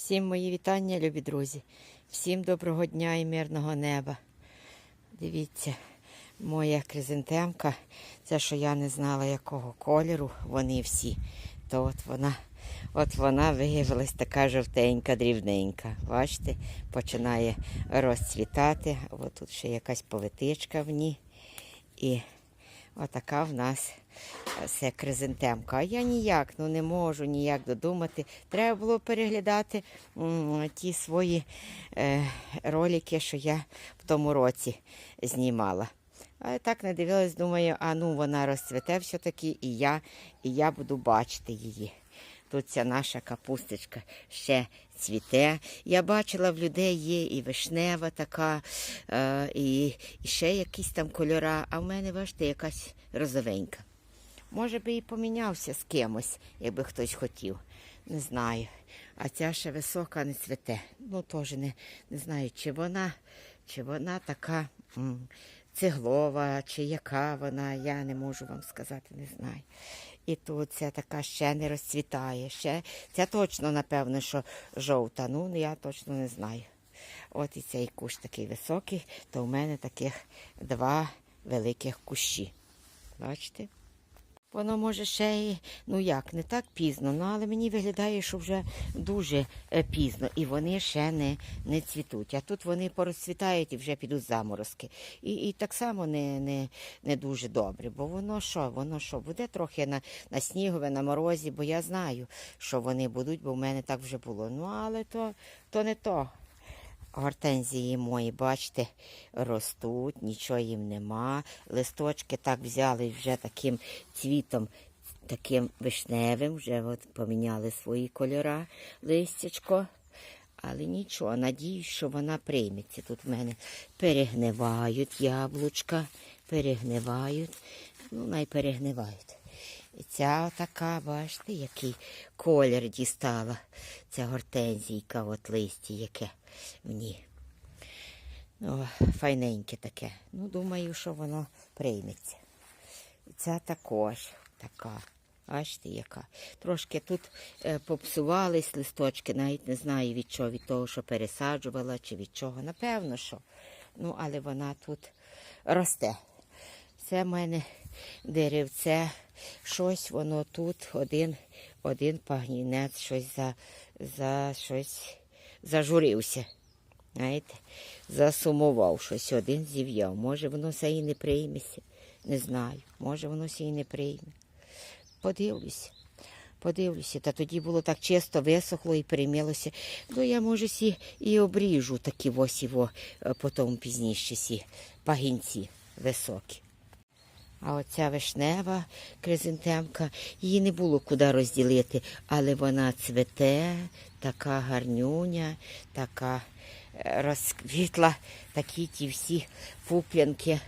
Всім мої вітання, любі друзі. Всім доброго дня і мирного неба. Дивіться, моя кризантемка, це що я не знала якого кольору, вони всі. То от вона, от вона виявилась така жовтенька, дрібненька. Бачите, починає розцвітати. От тут ще якась политичка в ній. І отака в нас це кризантемка. А я ніяк ну, не можу ніяк додумати. Треба було переглядати м, ті свої е, ролики, що я в тому році знімала. А так не дивилась, думаю, а ну вона розцвете все-таки, і я, і я буду бачити її. Тут ця наша капусточка ще цвіте. Я бачила в людей є і вишнева така, е, і, ще якісь там кольора, а в мене, бачите, якась розовенька. Може би і помінявся з кимось, якби хтось хотів. Не знаю. А ця ще висока не цвіте. Ну, теж не, не знаю, чи вона, чи вона така цеглова, чи яка вона, я не можу вам сказати, не знаю. І тут ця така ще не розцвітає. Ще, ця точно, напевно, що жовта. Ну, я точно не знаю. От і цей кущ такий високий, то в мене таких два великих кущі. Бачите? Воно може ще й, ну як, не так пізно, ну але мені виглядає, що вже дуже е, пізно, і вони ще не, не цвітуть. А тут вони порозцвітають і вже підуть заморозки. І, і так само не, не, не дуже добре, бо воно що, воно що, буде трохи на, на снігове, на морозі, бо я знаю, що вони будуть, бо в мене так вже було. Ну, але то, то не то. Гортензії мої, бачите, ростуть, нічого їм нема. Листочки так взяли вже таким цвітом, таким вишневим, вже от поміняли свої кольора, листячко. Але нічого, надіюсь, що вона прийметься. Тут в мене перегнивають яблучка, перегнивають, ну, най перегнивають. І ця така, бачите, який колір дістала. Ця гортензійка, от листі, яке в ній. Ну, файненьке таке. Ну, думаю, що воно прийметься. І ця також така. Бачите, яка. Трошки тут е, попсувались листочки, навіть не знаю від чого, від того, що пересаджувала, чи від чого. Напевно, що. Ну, але вона тут росте. Це в мене деревце, щось воно тут, один, один пагнінець, щось за, за щось зажурився. Знаєте, засумував щось, один зів'яв. Може, воно все і не прийметься. Не знаю. Може, воно все і не прийме. Подивлюся. Подивлюся, та тоді було так чисто, висохло і переймілося. Ну, я, може, сі і обріжу такі ось його е, потім пізніше сі пагінці високі. А оця вишнева кризантемка, її не було куди розділити, але вона цвете, така гарнюня, така е, розквітла, такі ті всі пуплянки.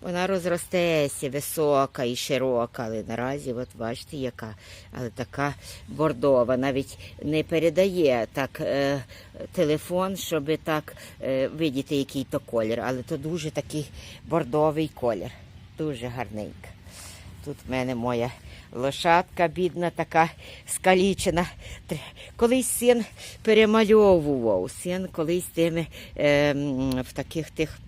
Вона розростеться, висока і широка, але наразі, от бачите, яка, але така бордова, навіть не передає так е, телефон, щоб так е, видіти, який то колір, але то дуже такий бордовий колір. Дуже гарненька. Тут в мене моя лошадка бідна, така скалічена. Колись син перемальовував. Син колись тими е, в таких тих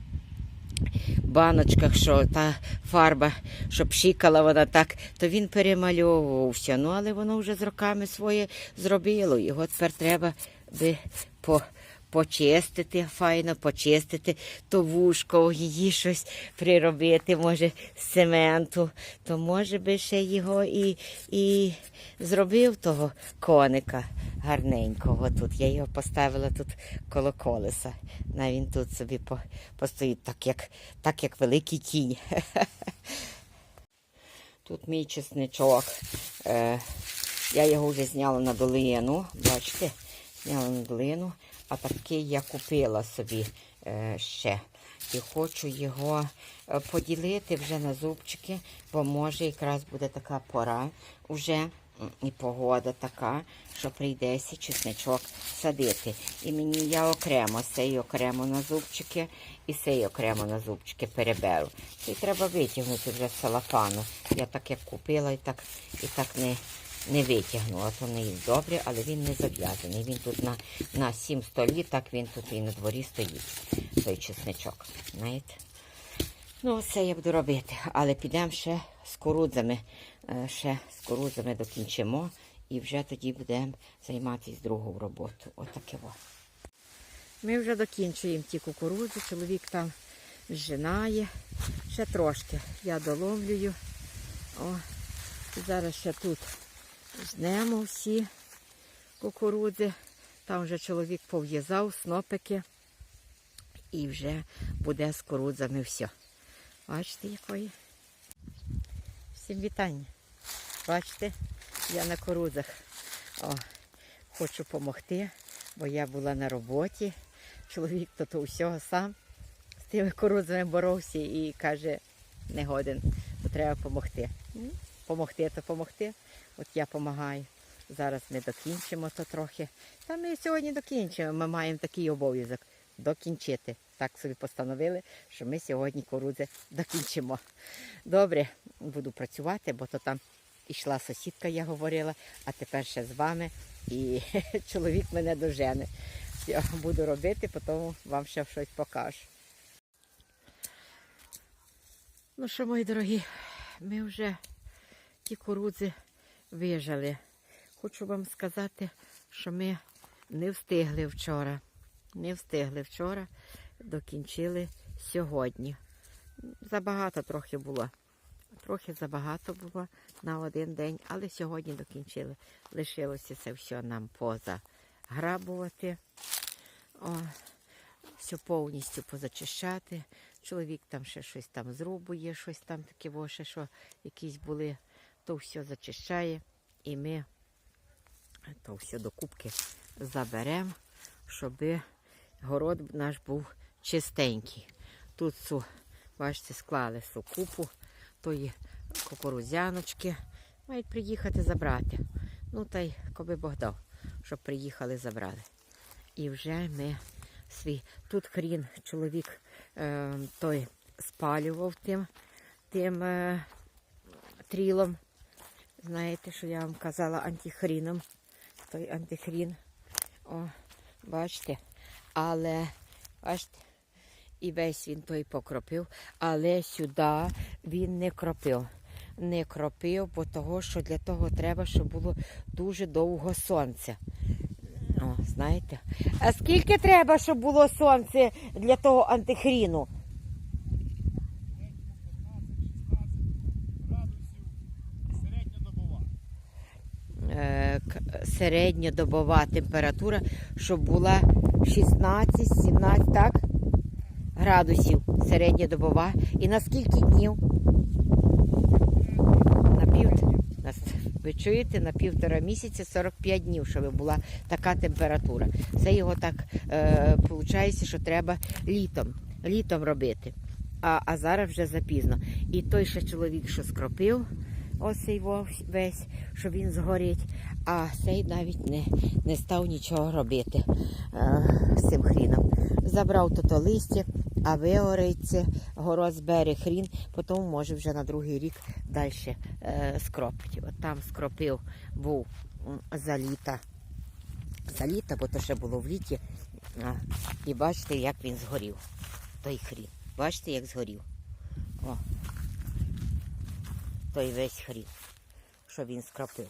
баночках, що та фарба, що пшикала вона так, то він перемальовувався. Ну, але воно вже з роками своє зробило. Його тепер треба би по. Почистити, файно почистити то вушко, її щось приробити, може, з цементу, то може би ще його і, і зробив того коника гарненького тут. Я його поставила тут коло колеса. На він тут собі по, постоїть так як, так, як великий кінь. Тут мій чесничок. Е, я його вже зняла на долину. Бачите, на а такий я купила собі е, ще. І хочу його е, поділити вже на зубчики, бо може якраз буде така пора вже. І погода така, що прийдеться чесничок садити. І мені я окремо цей окремо на зубчики і цей окремо на зубчики переберу. Це треба витягнути вже з салафану. Я так як купила і так, і так не, не витягну. От вони добре, але він не зав'язаний. Він тут на, на 7 столі, так він тут і на дворі стоїть, той чесничок. Знаєте? Ну, це я буду робити. Але підемо ще з курудзами. Е, Ще з курудзами докінчимо і вже тоді будемо займатися другою роботою. Отаке во. Ми вже докінчуємо ті кукурудзи. Чоловік там зжинає. Ще трошки. Я доломлюю. О, зараз ще тут жнемо всі кукурудзи. Там вже чоловік пов'язав снопики. І вже буде з кукурудзами все. Бачите, якої? Всім вітання. Бачите, я на кукурудзах. О, хочу допомогти, бо я була на роботі. Чоловік то, то усього сам з тими кукурудзами боровся і каже, не годен, то треба допомогти. Помогти, то помогти. От я допомагаю. Зараз ми докінчимо то трохи. Та ми сьогодні докінчимо. Ми маємо такий обов'язок докінчити. Так собі постановили, що ми сьогодні кукурудзи докінчимо. Добре, буду працювати, бо то там ішла сусідка, я говорила, а тепер ще з вами. І чоловік мене дожене. Я буду робити, потім вам ще щось покажу. Ну що, мої дорогі, ми вже ті кукурудзи вижали. Хочу вам сказати, що ми не встигли вчора. Не встигли вчора, докінчили сьогодні. Забагато трохи було. Трохи забагато було на один день, але сьогодні докінчили. Лишилося це все нам позаграбувати. О, все повністю позачищати. Чоловік там ще щось там зрубує, щось там таке, що якісь були, то все зачищає. І ми то все до кубки заберемо, щоб город наш був чистенький. Тут, бачите, склали сукупу, тої кукурузяночки. Мають приїхати забрати. Ну, та й коби Бог дав, щоб приїхали забрали. І вже ми свій. Тут хрін чоловік е, той спалював тим, тим е, трілом. Знаєте, що я вам казала антихріном. Той антихрін. О, бачите. Але, бачите, і весь він той покропив, але сюди він не кропив. Не кропив, бо того, що для того треба, щоб було дуже довго сонце. О, знаєте. А скільки треба, щоб було сонце для того антихріну? 15-16 градусів середньодобова. Е, к- середньодобова температура, щоб була 16-17 так? градусів середньодобова. І на скільки днів? На пів... Ви чуєте, на півтора місяця 45 днів, щоб була така температура. Це його так е, виходить, що треба літом, літом робити. А, а зараз вже запізно. І той ще чоловік, що скропив, ось вовс- весь, що він згорить, а цей навіть не, не став нічого робити е, з цим хріном. Забрав то листя, а вигорить город збере хрін, потім може вже на другий рік далі е, скропить. От там скропив був м, за літа. За літа, бо то ще було в літі. І бачите, як він згорів. Той хрін. Бачите, як згорів. О. Той весь хрін, що він скропив.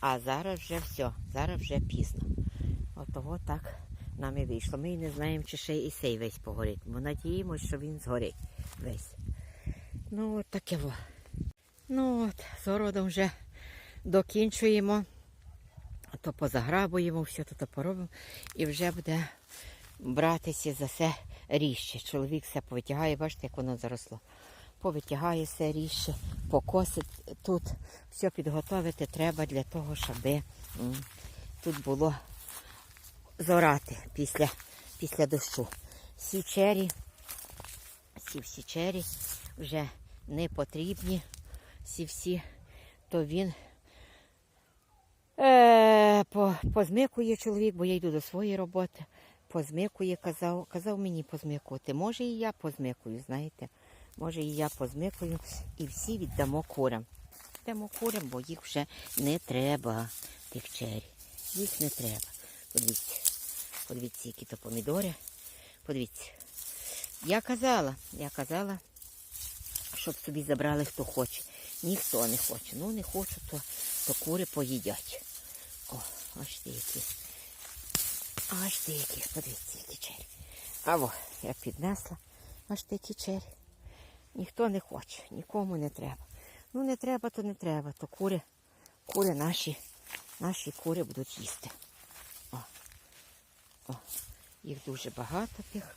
А зараз вже все, зараз вже пізно. Отого так нам і вийшло. Ми і не знаємо, чи ще і цей весь погорить. Бо надіємося, що він згорить весь. Ну, от таке во. Ну от, з городом вже докінчуємо, то позаграбуємо, все тут поробимо. І вже буде братися за все ріще. Чоловік все повитягає, бачите, як воно заросло. Повитягає все ріще, покосить тут, все підготовити треба для того, щоб тут було зорати після, після дощу. Січері, всі всі чері вже не потрібні, всі всі, то він е, по, позмикує чоловік, бо я йду до своєї роботи. Позмикує, казав, казав мені позмикувати. Може і я позмикую, знаєте. Може і я позмикую і всі віддамо курам. чистимо курям, бо їх вже не треба, тих чері. Їх не треба. Подивіться, подивіться, які то помідори. Подивіться. Я казала, я казала, щоб собі забрали хто хоче. Ніхто не хоче. Ну не хочуть, то, то кури поїдять. О, аж ти які. Аж ти які, подивіться, які чері. А во, я піднесла. Аж ти які чері. Ніхто не хоче, нікому не треба. Ну не треба, то не треба. То кури, кури наші, наші кури будуть їсти. О, о, їх дуже багато тих,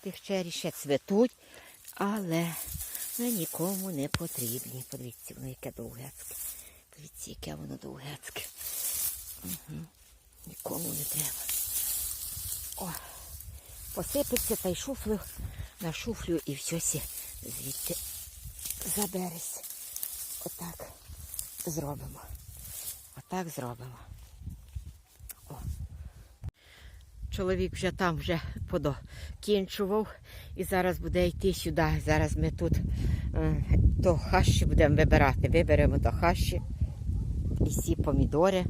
тих чері ще цветуть, але вони нікому не потрібні. Подивіться, воно яке довгецьке. Подивіться, яке воно довгецьке. Угу. Нікому не треба. О, посипеться та й шуфлю на шуфлю і все сі звідти забереться. Отак зробимо. Отак зробимо. О. Чоловік вже там вже подокінчував і зараз буде йти сюди. Зараз ми тут е, до хащі будемо вибирати. Виберемо до хащі і всі помідори.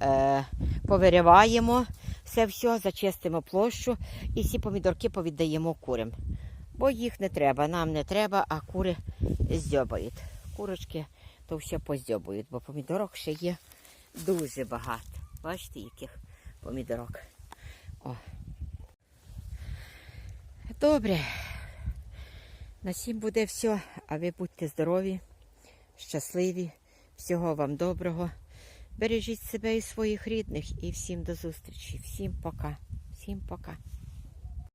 Е, повириваємо все, все, зачистимо площу і всі помідорки повіддаємо курям. Бо їх не треба, нам не треба, а кури здьобають. Курочки то все поздьобують, бо помідорок ще є дуже багато. Бачите, яких помідорок. О. Добре. На всім буде все, а ви будьте здорові, щасливі, всього вам доброго. Бережіть себе і своїх рідних і всім до зустрічі. Всім пока. Всім пока.